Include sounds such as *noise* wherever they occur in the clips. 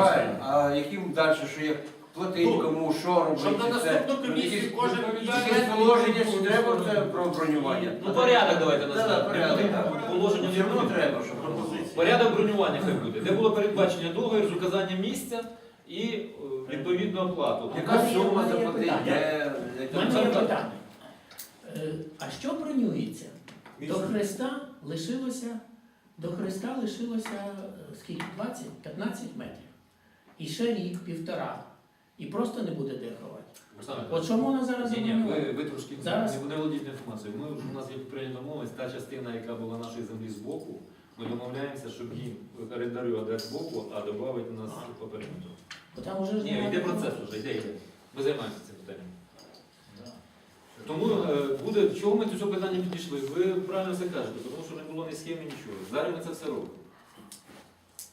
Правильно. А яким далі, що як платить Ну, кому, що робити? щоб на це? наступну комісію Якісь- кожен Якісь положення ж треба це про бронювання. Ну порядок давайте Да, назвемо. порядок, так. Положення Все одно треба, щоб Порядок бронювання хай буде, де було передбачення договір з указанням місця і е, відповідну оплату. Яка сума заплатить? питання. де- У мене є питання. Е, А що бронюється? До Христа лишилося, до Христа лишилося е, скільки? 20-15 метрів. І ще рік, півтора. І просто не буде. Оксана, От що можна зараз Ні, ні, ви, ви трошки Зараз? не, володієте інформацією. Ми вже у нас є прийнята мовець, та частина, яка була нашої землі з боку, ми домовляємося, щоб їм орендарю дати з боку, а додати у нас по периметру. Там уже ж Ні, йде процес вже, йде, йде. Ми займаємося цим питанням. Тому е, буде, чого ми до цього питання підійшли? Ви правильно все кажете, тому що не було ні схеми, нічого. Зараз ми це все робимо.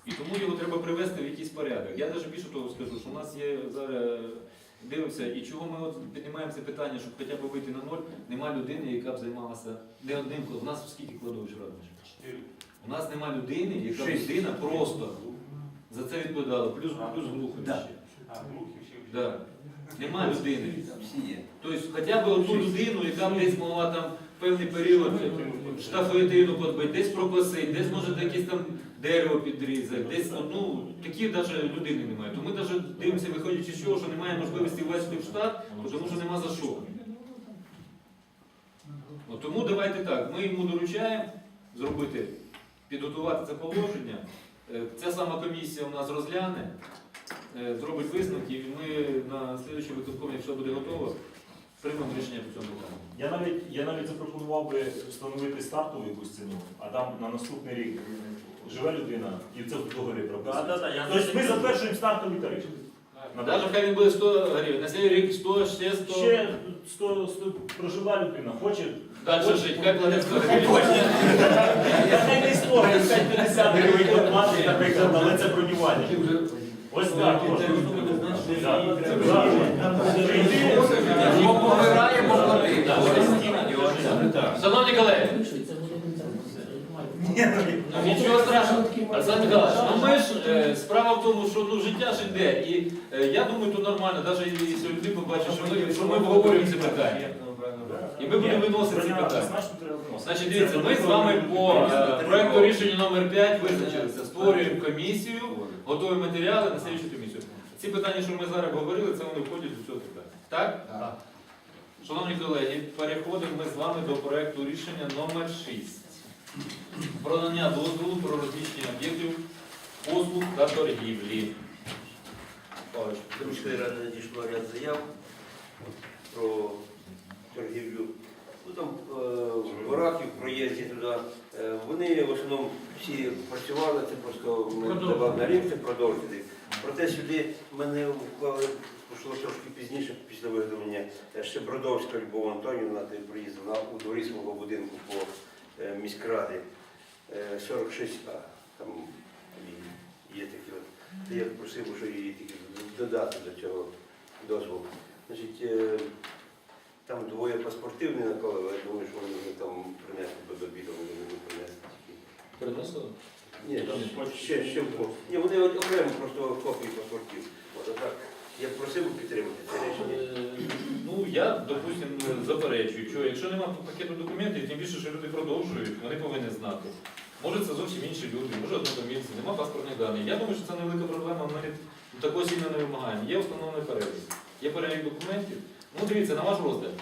І тому його треба привести в якийсь порядок. Я навіть більше того скажу, що у нас є зараз дивимося, і чого ми от піднімаємо це питання, щоб хоча б вийти на ноль, нема людини, яка б займалася не одним кладом. У нас скільки кладовищ радиш? У нас нема людини, яка б Шість. людина просто за це відповідала, плюс плюс глухо Да. Нема людини. Всі є. Тобто хоча б одну людину, яка б десь могла там певний період штафетину подбити, десь прокосити, десь може якесь там дерево підрізати, десь одну, такі навіть людини немає. То ми навіть дивимося, виходячи з чого, що немає можливості ввести в штат, тому що нема за що. От тому давайте так, ми йому доручаємо зробити, підготувати це положення. Е, Ця сама комісія у нас розгляне, е, зробить висновки, і ми на слідчому виконкомі, якщо буде готово, приймемо рішення по цьому питанню. Я навіть, я навіть запропонував би встановити стартову якусь ціну, а там на наступний рік живе людина і це в договорі прописано. Тобто ми затверджуємо стартовий тариф. Навіть хай він буде 100 гривень, на цей рік 100, ще 100. Ще 100, 100 прожила людина, хоче. Далі жить, хай платить 100 гривень. Я не не 100 гривень, 50 гривень платить, наприклад, але це бронювання. Ось так. Або помираємо платити. Шановні колеги, Ну, нічого страшного. Ну ми ж е, справа в тому, що ну, життя ж йде. І е, я думаю, то нормально, навіть якщо люди побачать, що ми, що ми обговорюємо це питання. І ми будемо виносити ці питання. Значить, дивіться, ми з вами по е, проекту рішення номер 5 визначилися. Створюємо комісію, готові матеріали на слідчу комісію. Ці питання, що ми зараз говорили, це вони входять до цього питання. Так? Так. Шановні колеги, переходимо ми з вами до проекту рішення номер 6. Про надання дозволу про розміщення об'єктів послуг та торгівлі. Павлович, До міської ради надійшло ряд заяв про торгівлю. Ну там е, в горах і в проїзді туди. Е, Вони в основному всі працювали, це просто ми давали на рівці продовжити. Проте сюди мене вклали, пішло трошки пізніше, після виготовлення е, ще Бродовська Любов Антонівна, ти приїздила у дворі свого будинку по е, міськраді е, 46А. Там є такі от. Я просив, що її тільки додати до цього дозволу. Значить, е, там двоє паспортів не наколили, я думаю, що вони там принесли до обіду, вони не будуть принести тільки. переносили? Ні, там ще, ще Ні, вони окремо просто копії паспортів. От, так, я просив підтримати це рішення. Е, Ну, я, допустимо, заперечую, що якщо немає пакету документів, тим більше, що люди продовжують, вони повинні знати. Може це зовсім інші люди, може однодомівці, нема паспортних даних. Я думаю, що це невелика проблема, ми такого сильно не вимагаємо. Є встановлений перелік. Є перелік документів. Ну, дивіться, на ваш розгляд.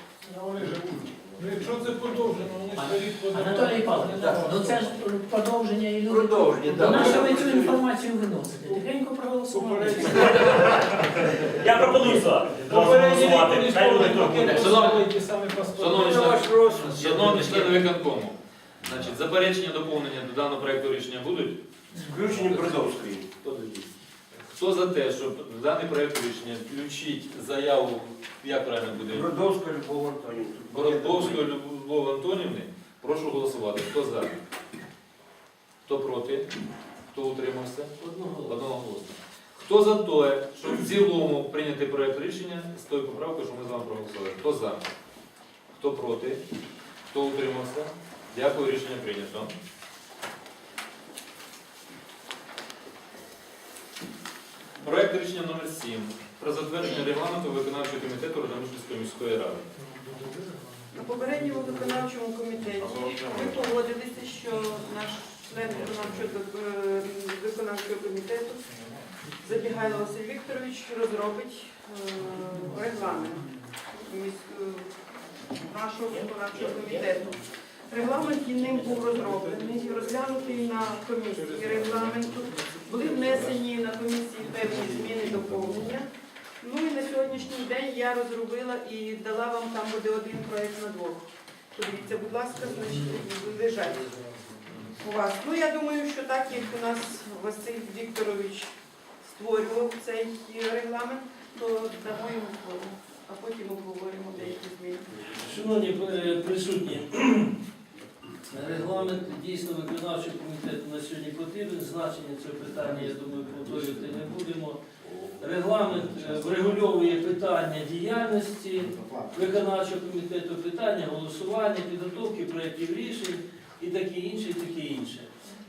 Вони живуть. Ну якщо це подовжено, вони стоїть по Анатолій Павлович, ну це ж продовження і люди. Продовження, так. що ви цю інформацію виносите? Тихенько проголосували. Я пропоную за. Голосувати. Хай вони ваш розсуд. Шановні члени виконкому, значить, заперечення доповнення до даного проекту рішення будуть? З включенням Бродовської. Подождіть. Хто за те, щоб в даний проект рішення включити заяву, як правильно буде, Бродовська Любов Антонівна. Бородковської Любов Антонівни, прошу голосувати. Хто за? Хто проти? Хто утримався? Одного. Голосу. Хто за те, щоб в цілому прийняти проект рішення з тою поправкою, що ми з вами проголосували? Хто за? Хто проти? Хто утримався? Дякую, рішення прийнято. Проект рішення номер 7 про затвердження регламенту виконавчого комітету Радомишльської міської ради. На попередньому виконавчому комітеті ми погодилися, що наш член виконавчого, е, виконавчого комітету Забігайло Василь Вікторович розробить е, регламент нашого виконавчого комітету. Регламент ним був розроблений, розглянутий на комісії регламенту. Були внесені на комісії певні зміни, доповнення. Ну і на сьогоднішній день я розробила і дала вам там буде один проєкт на двох. Подивіться, будь ласка, значить, лежать у вас. Ну я думаю, що так як у нас Василь Вікторович створював цей регламент, то дамо йому слово, а потім обговоримо деякі зміни. Шановні е, присутні, регламент дійсно виконавчого комітету на сьогодні потрібен. Значення цього питання, я думаю, повторювати не будемо. Регламент е, врегульовує питання діяльності виконавчого комітету, питання голосування, підготовки проєктів рішень і таке інше, і таке інше.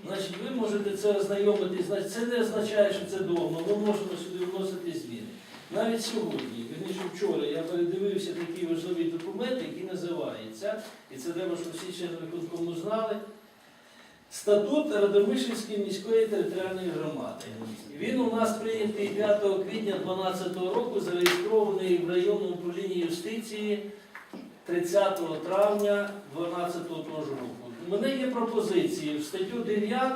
Значить, ви можете це ознайомитись, це не означає, що це довго. Ми можемо сюди вносити зміни. Навіть сьогодні, вірніше вчора, я передивився такий важливий документ, який називається, і це треба, щоб всі члени виконкому знали, Статут Радомишльської міської територіальної громади. Він у нас прийнятий 5 квітня 2012 року, зареєстрований в районному управлінні юстиції 30 травня 2012 того ж року. У мене є пропозиції в статтю 9,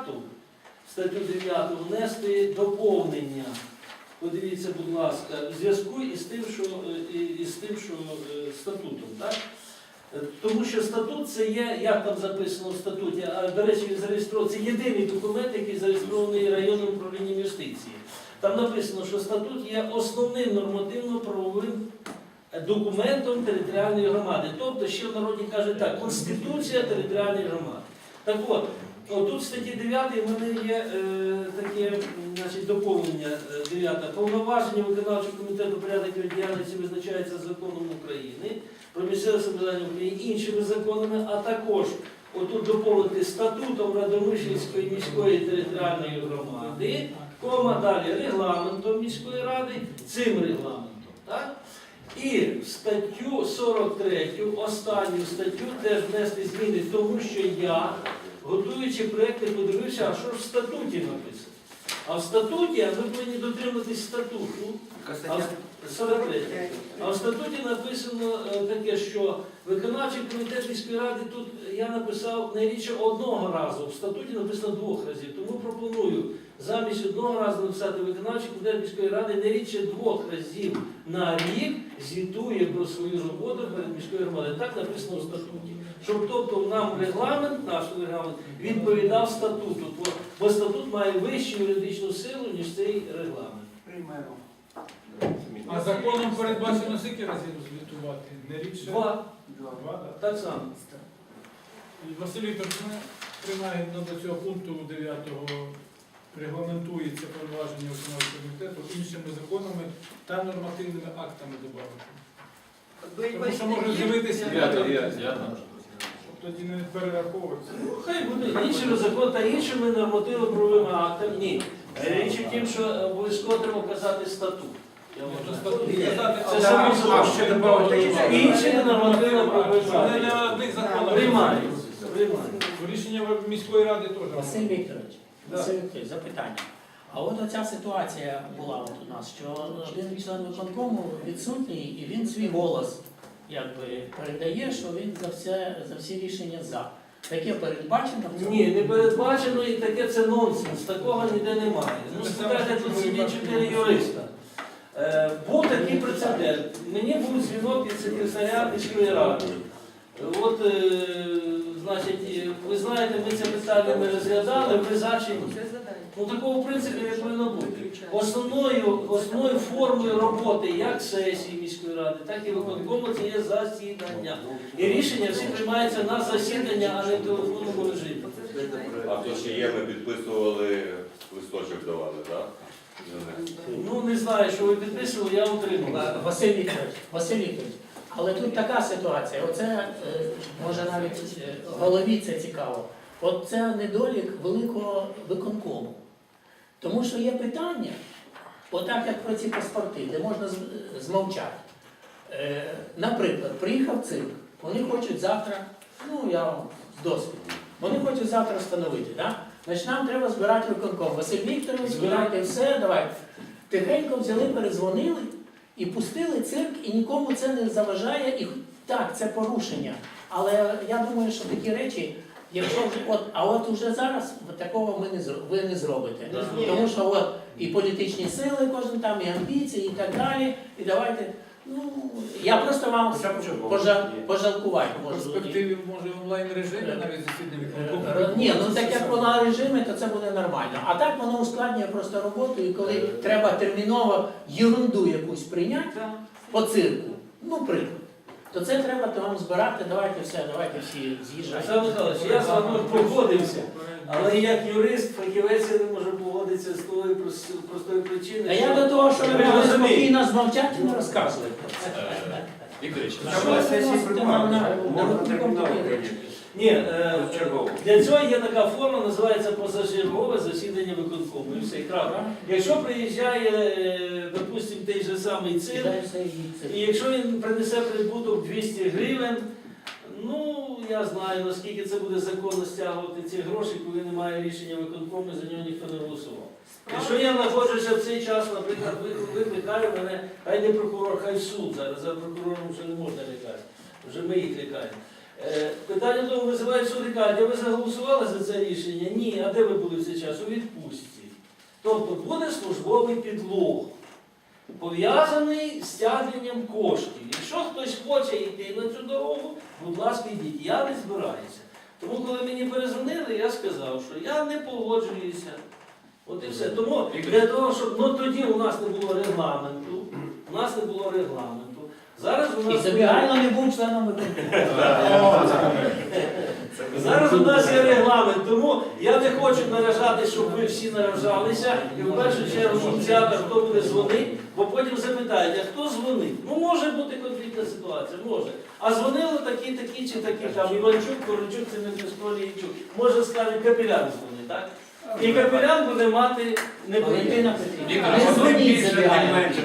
в статтю 9 внести доповнення. Подивіться, будь ласка, в зв'язку із тим, що, е, із тим, що е, статутом, так? Е, Тому що статут це є, як там записано в статуті, а до речі, він зареєстрований, це єдиний документ, який зареєстрований районним управлінням юстиції. Там написано, що статут є основним нормативно-правовим документом територіальної громади. Тобто, ще в народі кажуть так, Конституція територіальної громади. Так от, Тут в статті 9 в мене є е, таке значить, доповнення е, 9. Повноваження виконавчого комітету порядок його діяльності визначається законом України, про місцеве самоврядування України, іншими законами, а також отут доповнити статутом Радомишльської міської територіальної громади, кома далі регламентом міської ради, цим регламентом. Так? І в статтю 43, останню статтю теж внести зміни, тому що я готуючи проекти, подивився, а що ж в статуті написано. А в статуті, а ви повинні дотримуватись статуту, а в 43. А в статуті написано е, таке, що виконавчий комітет міської ради тут я написав не рідше одного разу. В статуті написано двох разів. Тому пропоную замість одного разу написати виконавчий комітет міської ради не рідше двох разів на рік звітує про свою роботу перед міською громадою. Так написано в статуті. Щоб тобто нам регламент, наш регламент відповідав статуту, бо, бо статут має вищу юридичну силу, ніж цей регламент. Приймаємо. А законом передбачено скільки разів звітувати? Не рідше? Два, Два, так. так само. І Василь Вікторович, ми до цього пункту 9 регламентується повноваження виконавчого комітету іншими законами та нормативними актами додати. Тому що може з'явитися Я, я, я, там. Тоді не перераховуватися. Ну, хай буде іншими законами та іншими нормативно-правовими актами. Ні. Річ у тім, що обов'язково треба казати статут. Я статут Ні. сказати, Це само собою. Інші. Іншими нормативно-правовими Вони не актами. одних. Приймають. Приймають. Рішення міської ради теж. Василь Вікторович, Василь Вікторович, запитання. А от оця ситуація була от у нас, що один член виконкому відсутній, і він свій голос якби передає, що він за все за всі рішення за. Таке передбачено в цьому? Ні, не передбачено і таке це нонсенс. Такого ніде немає. Ну, спитайте, тут сидять чотири юриста. Е, був такий прецедент. Мені був дзвінок від секретаря міської ради. От, е, значить, ви знаєте, ми це питання не розглядали, ви за Ну такого в принципі не повинно бути. Основною, основною формою роботи як сесії міської ради, так і виконкому це є засідання. І рішення всі приймаються на засідання, а не в телефонному режимі. А то ще є, ми підписували, листочок давали, так? Ну не знаю, що ви підписували, я утримав. Василь Вікторович, Василь Вікторович, але тут така ситуація. Оце е, може навіть е, голові це цікаво. От це недолік великого виконкому. Тому що є питання, отак як про ці паспорти, де можна змовчати. Е, наприклад, приїхав цирк, вони хочуть завтра, ну я вам з досвіду, вони хочуть завтра встановити, да? Значить нам треба збирати виконком. Василь Вікторович, збирайте все, давайте. Тихенько взяли, перезвонили і пустили цирк, і нікому це не заважає. І так, це порушення. Але я думаю, що такі речі, якщо вже от, а от уже зараз от такого ми не зро- ви не зробите. Тому що от і політичні сили, кожен там, і амбіції, і так далі. І давайте. Ну я просто вам пожа, пожалкувати В можу. перспективі може онлайн режимі навіть засідання виконкому. Е, Ні, ну так як вона режимі, то це буде нормально. А так воно ускладнює просто роботу, і коли треба терміново ерунду якусь прийняти по цирку, ну приклад, то це треба то вам збирати, давайте все, давайте всі з'їжджайте. Олександр Михайлович, я з вами погодився, але як юрист, фахівець я не можу погодитися з тою прос- причиною. причини. А я до того, що ви Ви могли розумієте. спокійно змовчати і не розказувати на сесії приймати. Можна терміново прийняти. Ні, е, для цього є така форма, називається позачергове засідання виконкому. І все, і крапка. Якщо приїжджає, е, допустимо, той же самий цирк, і якщо він принесе прибуток 200 гривень, ну я знаю, наскільки це буде законно стягувати ці гроші, коли немає рішення виконкому, і за нього ніхто не голосував. Якщо я знаходжуся в цей час, наприклад, ви- викликаю мене, хай не прокурор, хай суд. Зараз за прокурором вже не можна лякати. Вже ми їх лякаємо. Е, Питання тому визивають суд і кажуть, а ви заголосували за це рішення? Ні, а де ви були в цей час? У відпустці. Тобто буде службовий підлог, пов'язаний з тягненням коштів. Якщо хтось хоче йти на цю дорогу, будь ласка, йдіть. Я не збираюся. Тому, коли мені перезвонили, я сказав, що я не погоджуюся. От і все. Тому для того, щоб ну тоді у нас не було регламенту, у нас не було регламенту. Зараз у І нас Забігайло не був членом виконкому. *laughs* Зараз у нас є регламент, тому я не хочу наражати, щоб ви всі наражалися. І в першу чергу ініціатор, хто буде дзвонити, бо потім запитають, а хто дзвонить? Ну може бути конфліктна ситуація, може. А дзвонили такі, такі чи такі, там Іванчук, Корочук, це не Песколі Може скажуть, капілян дзвонить, так? І капілян буде мати не Валентина буде. Петрівна, Віктор, не а дзвоніть більше, тим Забігайло. менше.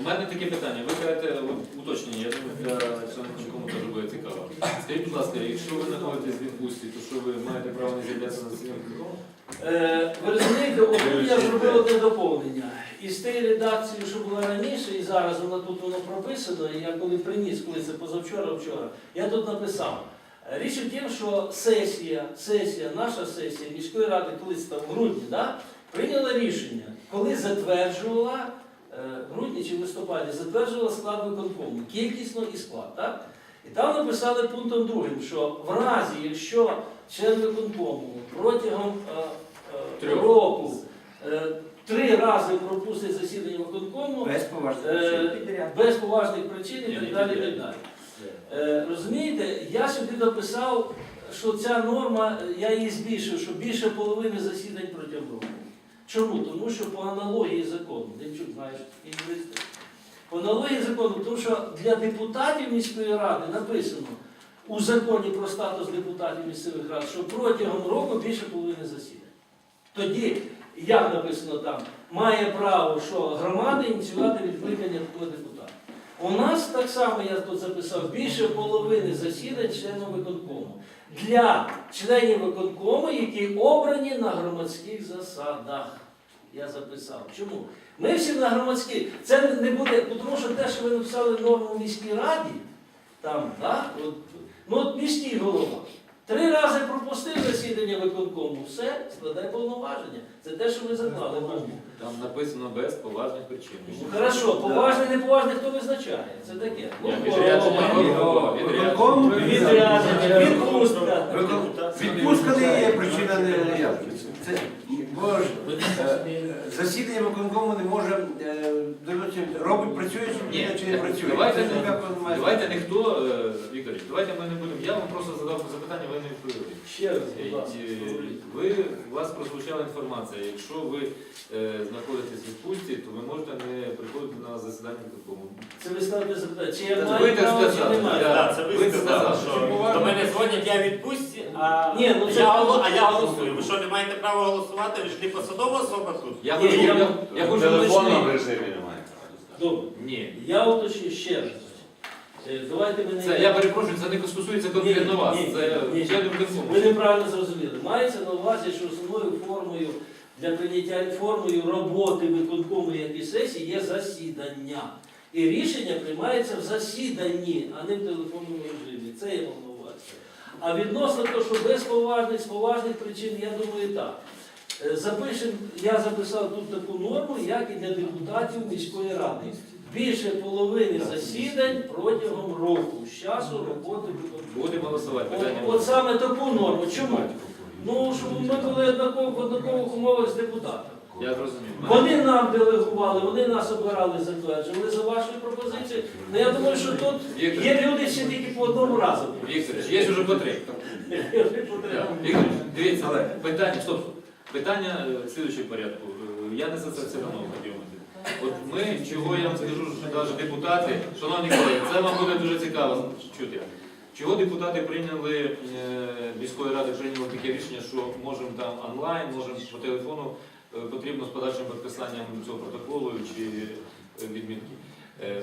У мене таке питання. Ви кажете от, уточнення, я думаю, для членів виконкому теж буде цікаво. Скажіть, будь ласка, якщо ви знаходитесь в відпустці, то що ви маєте право не з'являтися на засіданні виконкому? Е, Ви розумієте, отут я зробив одне доповнення. Із тієї редакції, що була раніше, і зараз вона тут воно прописано, і я коли приніс, коли це позавчора, вчора, я тут написав. Річ у тім, що сесія, сесія, наша сесія міської ради, колись там в грудні, да, прийняла рішення, коли затверджувала, е, в грудні чи в листопаді, затверджувала склад виконкому, кількісно і склад. Так? І там написали пунктом другим, що в разі, якщо член виконкому протягом е, е, року е, три рази пропустить засідання виконкому Без поважних Е, причин. Без поважних причин і так далі. Е, Розумієте, я сюди дописав, що ця норма, е, я її збільшив, що більше половини засідань протягом року. Чому? Тому що по аналогії закону, Демчук, знаєш, юристи. По аналогії закону, тому що для депутатів міської ради написано у законі про статус депутатів місцевих рад, що протягом року більше половини засідань. Тоді, як написано там, має право, що громада ініціювати відкликання такого депутата. У нас так само, я тут записав, більше половини засідань членів виконкому. Для членів виконкому, які обрані на громадських засадах. Я записав. Чому? Ми всі на громадських. Це не буде, тому що те, що ви написали норму в міській раді, там, да, от, ну от міський голова. Три рази пропустив засідання виконкому, все, складай повноваження. Це те, що ви заклали. Там написано без поважних причин. Ну, Хорошо, поважний, неповажний, хто визначає? Це таке. Ну, відрядження, хвороба, Виконкому відрядження, відпустка. Відпустка не є причина неявки. Це бо ж, е, засідання виконкому не може е, працює ні, чи не працює. давайте, Це ніяк не має давайте ніхто, е, давайте ми не будемо. Я вам просто задав запитання, ви не відповіли. Ще раз, будь ласка. Е, Ви, у вас прозвучала інформація. Якщо ви е, знаходитесь в відпустці, то ви можете не приходити на засідання виконкому. Це ви ставите запитання, чи я маю право, чи сказали, не маю. да. Так, це ви Ви сказали, сказали, що до мене дзвонять, я відпустці, А, Ні, ну це- я, голо- а я голосую. Ви що, не маєте права голосувати? Ви ж не посадова особа тут? Я хочу, я- я, я В хочу уточнити. режимі. Добре. Ні. Я уточню ще раз. Е, Давайте ми не Це, я перепрошую, це не стосується конкретно Ні, вас. ні, Це ні. члени Ви неправильно зрозуміли. Мається на увазі, що основною формою для прийняття формою роботи виконкому і сесії є засідання. І рішення приймається в засіданні, а не в телефонному режимі. Це я мав на увазі. А відносно того, що без поважних, з поважних причин, я думаю так. Е, Запишем, я записав тут таку норму, як і для депутатів міської ради. Більше половини засідань протягом року з часу роботи. Будемо голосувати. От, от саме таку норму. Чому? Ну, щоб ми були однаково, в однакових умовах з депутатами. Я зрозумів. Вони нам делегували, вони нас обирали, затверджували за вашою пропозицією. Ну я думаю, що тут Віктор, є люди ще тільки по одному разу. Віктор, є *laughs* вже по три. Віктор, дивіться, Але- питання, стоп. Питання е, слідуючого порядку. Е, Я не за це все одно хотів. От ми, чого я вам скажу, що навіть депутати, шановні колеги, це вам буде дуже цікаво чути. Чого депутати прийняли, е, міської ради прийняли таке рішення, що можемо там онлайн, можемо по телефону, потрібно з подальшим підписанням цього протоколу чи відмінки.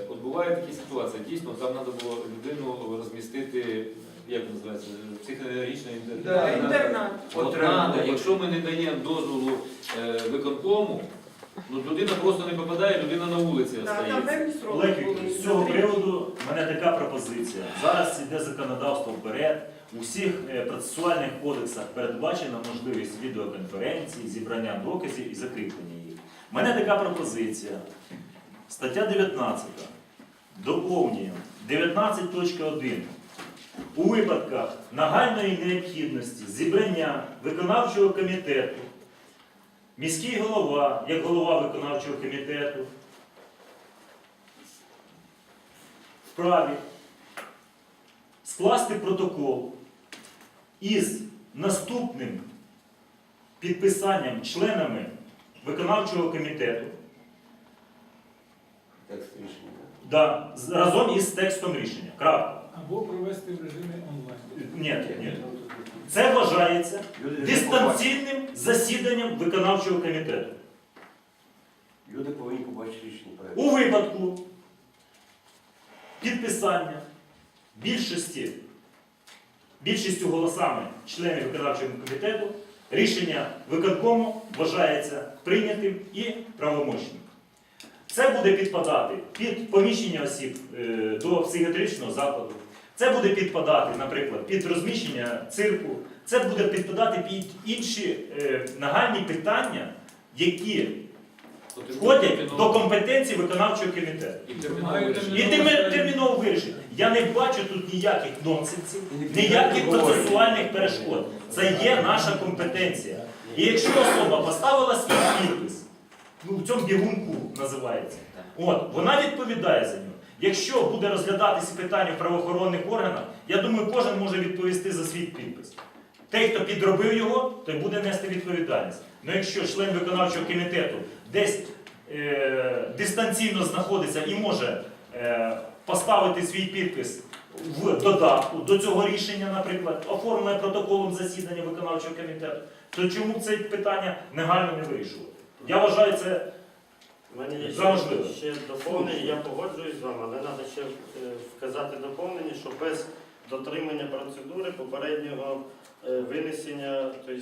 От буває такі ситуації, дійсно, там треба було людину розмістити, як називається, психологічно Да, Інтернат. От надо, якщо ми не даємо дозволу е, виконкому, ну людина просто не попадає, людина на вулиці Так, Там остається. певні сроки Олег були. З цього приводу в мене така пропозиція. Зараз йде законодавство вперед. У всіх е, процесуальних кодексах передбачена можливість відеоконференції, зібрання доказів і закріплення їх. У мене така пропозиція. Стаття 19. Доповнюємо 19.1. У випадках нагальної необхідності зібрання виконавчого комітету, міський голова, як голова виконавчого комітету, вправі скласти протокол із наступним підписанням членами виконавчого комітету Текст рішення. да, разом із текстом рішення. Крапка. Або провести в режимі онлайн. Ні, ні. Це вважається дистанційним засіданням виконавчого комітету. Люди повинні побачити рішення. У випадку підписання більшості, більшістю голосами членів виконавчого комітету рішення виконкому вважається прийнятим і правомочним. Це буде підпадати під поміщення осіб е, до психіатричного закладу. Це буде підпадати, наприклад, під розміщення цирку. Це буде підпадати під інші е, нагальні питання, які входять до компетенції виконавчого комітету. І терміново І терміново вирішить. Я не бачу тут ніяких нонсенсів, ніяких процесуальних перешкод. Це є наша компетенція. І якщо особа поставила свій підпис, ну в цьому бігунку називається, от, вона відповідає за нього. Якщо буде розглядатися питання в правоохоронних органах, я думаю, кожен може відповісти за свій підпис. Той, хто підробив його, той буде нести відповідальність. Ну якщо член виконавчого комітету десь е, дистанційно знаходиться і може е, поставити свій підпис в додатку до цього рішення, наприклад, оформлене протоколом засідання виконавчого комітету, то чому це питання негайно не вирішувати? Я вважаю це У мене є За ще, ще доповнення, я погоджуюсь з вами, але треба ще е, вказати доповнення, що без дотримання процедури попереднього е, винесення тобто,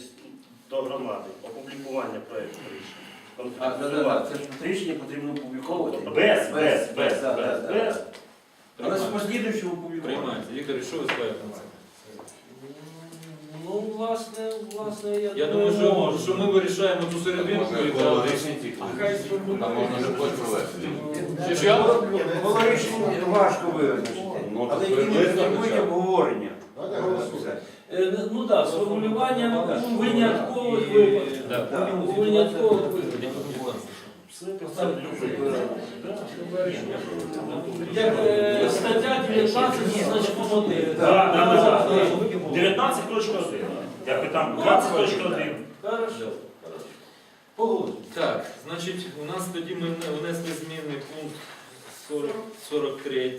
до громади, опублікування проєкту рішення. А, да, да, да. Це рішення потрібно опубліковувати. без, без, без, без, без. Але з послідуючим опублікувати. Приймається. Віктор, що ви скажете на це? Ну, власне, власне, я, Я думаю, що, можна. що ми вирішаємо ту серединку і так. рішень Хай сформулює. Там можна не хоч провести. Чи? Було рішення важко визначити. Ну, Але які приблизно не хоча б. обговорення. Е, Ну так, з формулюванням у виняткових. Да. У виняткових. Все поставлю. Як е, стаття 19 значком 1. Так, так, так. 19.1. Як там 20.1. Хорошо. Погоджу. Так, значить, у нас тоді ми внесли зміни пункт 40, 43,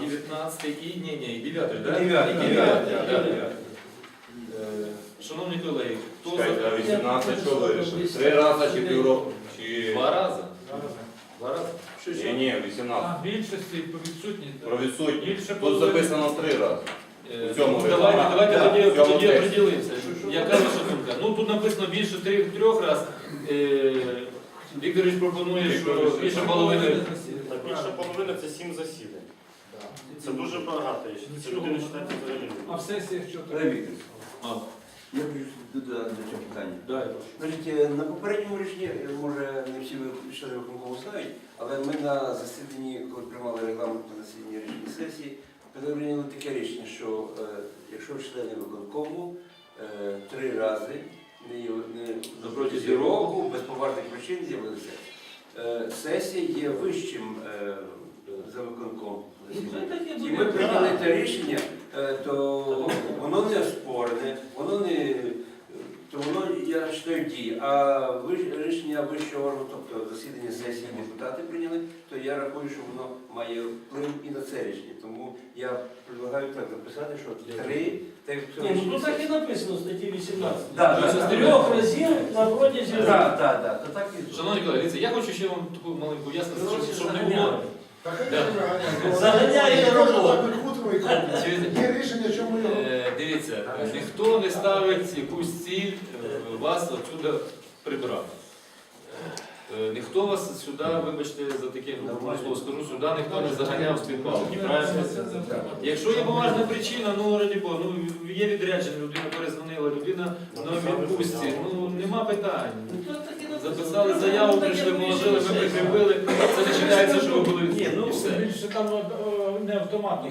19 і ні, ні, і 9, да? Дев'ятий, І дев'ятий, да. дев'ятий. Е, Шановні колеги, хто Чекайте, а за 18 що вирішили? Три рази чи півроку? Чи... два рази? Два рази? Що, Ні, що? ні, 18. А, більшості по відсутні. Про відсутні. Більше Тут записано три рази. Е, цьому ну, Давайте, давайте Так, тоді, цьому тоді тексті. Яка ваша думка? Ну тут написано більше трьох, трьох разів. Е, Вікторович пропонує, що більше половини. Та більше половини це сім засідань. Це дуже багато. я считаю. Це людина читати взагалі. А в сесіях що Олег? Вікторович, А, я хочу додати до цього питання. дай. Значить, е, на попередньому рішенні, е, може, не всі ви члени виконкому знають, але ми на засіданні, коли приймали регламент на засіданні рішення сесії, ми таке рішення, що е, якщо члени виконкому е, три рази На протязі року без поважних причин з'явилися, е, сесія є вищим е, за виконком. І ми прийняли те рішення, е, то воно не спорне, воно не то воно, я вважаю, діє. А ви- рішення вищого органу, тобто засідання сесії депутати прийняли, то я рахую, що воно має вплив і на це рішення. Тому я предлагаю так записати, що три, так як Ні, ну так і сесії. написано в статті 18. Да, да. Трьох разів на протязі. Так, так, так, то так і Шановні колеги, дивіться, я хочу ще вам таку маленьку пояснити, щоб, не було. Заганяє роботу. Чуєте? Є рішення, чому його. Е, Дивіться, ніхто не ставить якусь ціль е, вас отсюди прибрати. Е, Ніхто вас сюди, вибачте, за таке слово скажу, сюди ніхто не заганяв з підпалки, правильно? Якщо є поважна причина, ну раді Бога, ну є відрядження, людина перезвонила, людина на відпустці, ну нема питань. Записали заяву, прийшли, положили, ви сесії. прикріпили, це не вважається, що ви були Ні, ну і все. більше там е, не автоматно.